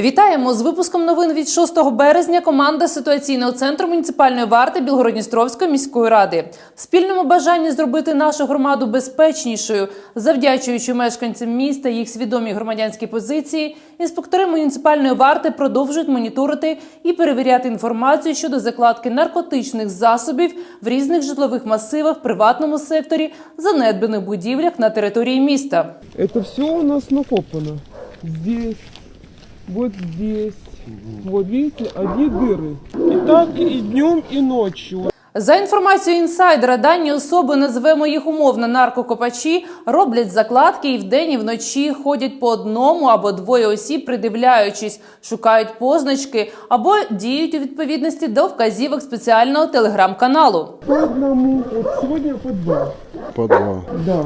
Вітаємо з випуском новин від 6 березня. Команда ситуаційного центру муніципальної варти Білгородністровської міської ради в спільному бажанні зробити нашу громаду безпечнішою, завдячуючи мешканцям міста їх свідомі громадянські позиції. Інспектори муніципальної варти продовжують моніторити і перевіряти інформацію щодо закладки наркотичних засобів в різних житлових масивах, приватному секторі, занедбаних будівлях на території міста. Это все у нас накопано. Здесь, вот здесь. Вот видите, одни дыры. И так и днем, и ночью. За інформацією інсайдера, дані особи, назвемо їх умовно наркокопачі, роблять закладки і вдень, і вночі ходять по одному або двоє осіб, придивляючись, шукають позначки або діють у відповідності до вказівок спеціального телеграм-каналу. По одному. Вот сегодня по два. По два. Да.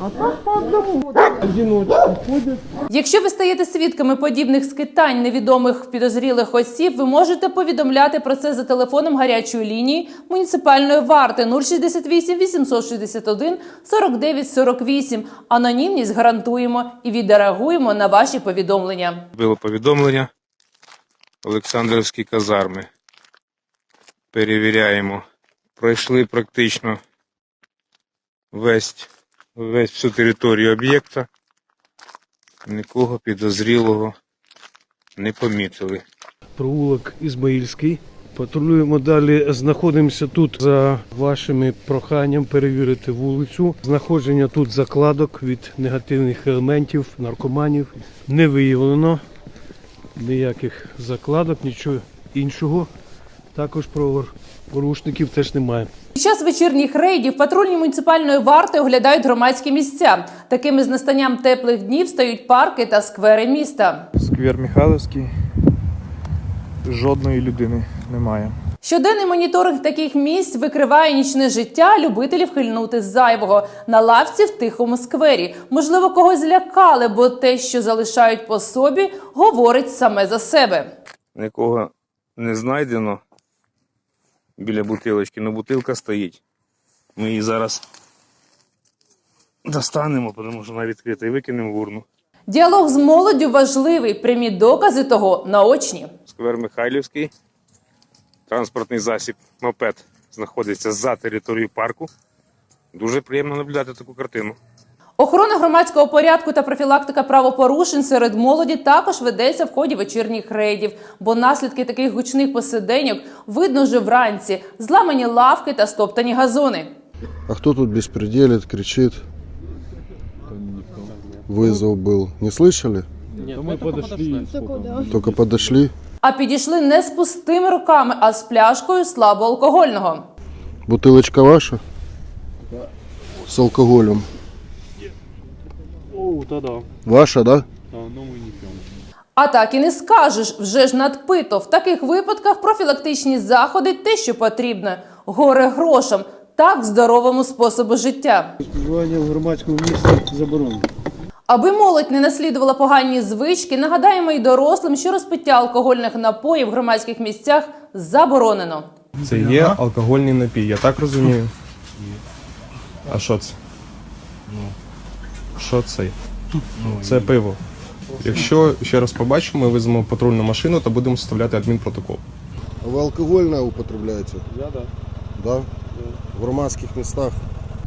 А так по одному. Вот одиночки ходят. Якщо ви стаєте свідками подібних скитань невідомих підозрілих осіб, ви можете повідомляти про це за телефоном гарячої лінії муніципальної варти 068 861 49 48. Анонімність гарантуємо і відреагуємо на ваші повідомлення. Було повідомлення Олександрівські казарми. Перевіряємо. Пройшли практично весь, весь всю територію об'єкта. Нікого підозрілого не помітили. провулок Ізмаїльський. Патрулюємо далі. Знаходимося тут за вашими проханням перевірити вулицю. Знаходження тут закладок від негативних елементів, наркоманів не виявлено. Ніяких закладок, нічого іншого. Також правопорушників теж немає. Під час вечірніх рейдів патрульні муніципальної варти оглядають громадські місця. Такими з настанням теплих днів стають парки та сквери міста. Сквер Михайловський. Жодної людини немає. Щоденний моніторинг таких місць викриває нічне життя любителів хильнути з зайвого на лавці в тихому сквері. Можливо, когось злякали, бо те, що залишають по собі, говорить саме за себе. Нікого не знайдено біля бутилочки, але бутилка стоїть. Ми її зараз достанемо, тому що вона відкрита і викинемо в урну. Діалог з молоддю важливий. Прямі докази того наочні. Сквер Михайлівський. Транспортний засіб мопед знаходиться за територією парку. Дуже приємно наблюдати таку картину. Охорона громадського порядку та профілактика правопорушень серед молоді також ведеться в ході вечірніх рейдів, бо наслідки таких гучних посиденьок видно вже вранці: зламані лавки та стоптані газони. А кто тут беспределит, кричит? Вызов был. Не слышали? ми подошли. Только подошли. А підійшли не з пустими руками, а з пляшкою слабоалкогольного. Бутылочка ваша? С алкоголем. О, та да. Ваша, да? А так і не скажеш, вже ж надпито. В таких випадках профілактичні заходи те, що потрібно. Горе грошам, так здоровому способу життя. Споживання в громадському місці заборонено. Аби молодь не наслідувала погані звички, нагадаємо й дорослим, що розпиття алкогольних напоїв в громадських місцях заборонено. Це є алкогольний напій, я так розумію. А що це? Що це? Це пиво. Якщо ще раз побачимо, ми визовемо патрульну машину та будемо составляти адмінпротокол. А вы алкогольное употребляете? Я да. Да? В громадских местах.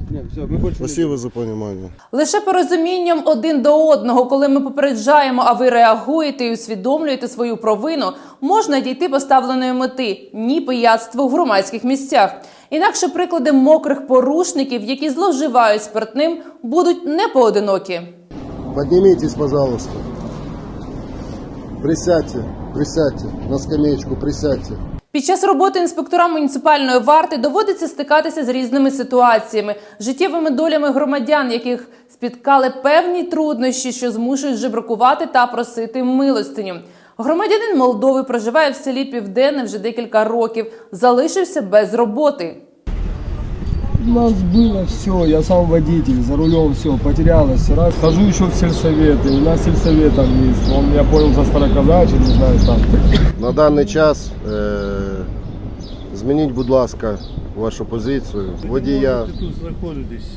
Ні, все, ми більше Спасибо за понимание. Лише порозумінням один до одного, коли ми попереджаємо, а ви реагуєте і усвідомлюєте свою провину, можна дійти поставленої мети ні пияцтву в громадських місцях. Інакше приклади мокрих порушників, які зловживають спиртним, будуть не поодинокі. Поднимитесь, пожалуйста. Присядьте, присядьте. На скамеечку присядьте. Під час роботи інспектора муніципальної варти доводиться стикатися з різними ситуаціями, життєвими долями громадян, яких спіткали певні труднощі, що змушують жебракувати та просити милостиню. Громадянин Молдови проживає в селі Південне вже декілька років, залишився без роботи. У нас было все, я сам водитель, за рулем все, потерялось. Раз, хожу еще в сельсовет, и у нас сельсовет там есть. Он, я понял, за староказачи, не знаю, там. На даний час е- змініть, будь ласка, вашу позицію. Водія тут знаходитесь.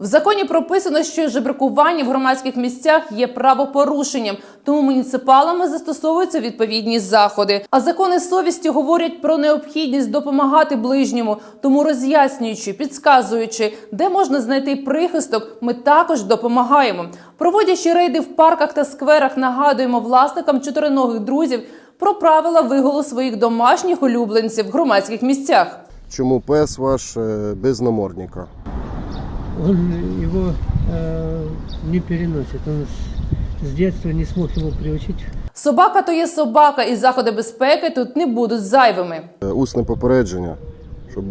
В законі прописано, що жебракування в громадських місцях є правопорушенням, тому муніципалами застосовуються відповідні заходи. А закони совісті говорять про необхідність допомагати ближньому. Тому роз'яснюючи, підказуючи, де можна знайти прихисток, ми також допомагаємо. Проводячи рейди в парках та скверах, нагадуємо власникам чотириногих друзів про правила вигулу своїх домашніх улюбленців в громадських місцях. Чому пес ваш е, без намордника? Он его э, не переносит. Он с, с детства не смог его приучить. Собака то є собака, і заходи безпеки тут не будуть зайвими. Е, Усне попередження, щоб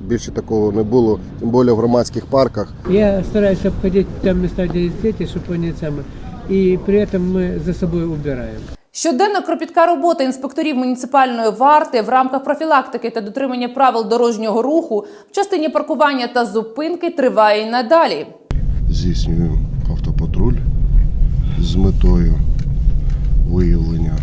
більше такого не було, тим більше в громадських парках. Я стараюсь обходить там места, где есть дети, чтобы они самые. И при этом мы за собой убираем. Щоденна кропітка робота інспекторів муніципальної варти в рамках профілактики та дотримання правил дорожнього руху в частині паркування та зупинки триває й надалі. Здійснюємо автопатруль з метою виявлення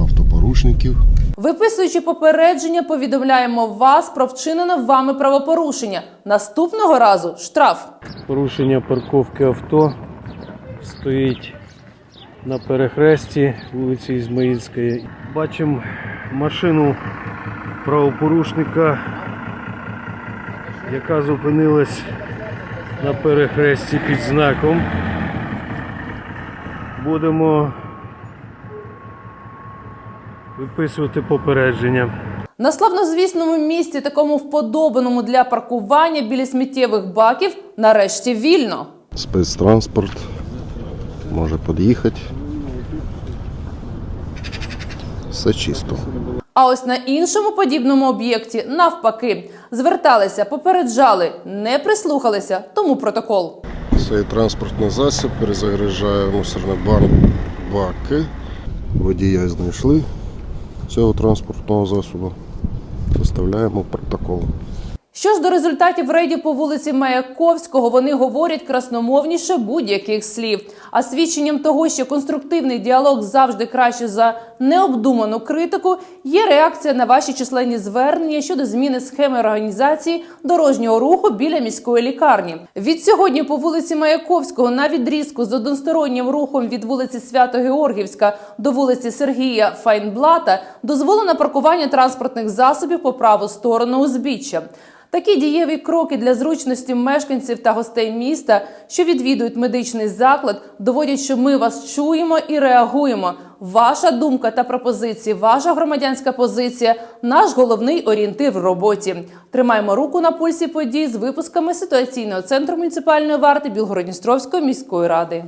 автопорушників. Виписуючи попередження, повідомляємо вас про вчинене вами правопорушення. Наступного разу штраф. Порушення парковки авто стоїть на перехресті вулиці Ізмаїльської. Бачимо машину правопорушника, яка зупинилась на перехресті під знаком. Будемо виписувати попередження. На славнозвісному місці, такому вподобаному для паркування біля сміттєвих баків, нарешті вільно. Спецтранспорт може під'їхати. Все чисто. А ось на іншому подібному об'єкті, навпаки, зверталися, попереджали, не прислухалися, тому протокол. Цей транспортний засіб перезагружає мусорний банк баки. Водія знайшли цього транспортного засобу. Составляємо протокол. Що ж до результатів рейдів по вулиці Маяковського, вони говорять красномовніше будь-яких слів. А свідченням того, що конструктивний діалог завжди краще за необдуману критику, є реакція на ваші численні звернення щодо зміни схеми організації дорожнього руху біля міської лікарні. Від сьогодні по вулиці Маяковського на відрізку з одностороннім рухом від вулиці Свято-Георгівська до вулиці Сергія Файнблата дозволено паркування транспортних засобів по праву сторону узбіччя. Такі дієві кроки для зручності мешканців та гостей міста, що відвідують медичний заклад, доводять, що ми вас чуємо і реагуємо. Ваша думка та пропозиції, ваша громадянська позиція наш головний орієнтир в роботі. Тримаємо руку на пульсі подій з випусками ситуаційного центру муніципальної варти Білгородністровської міської ради.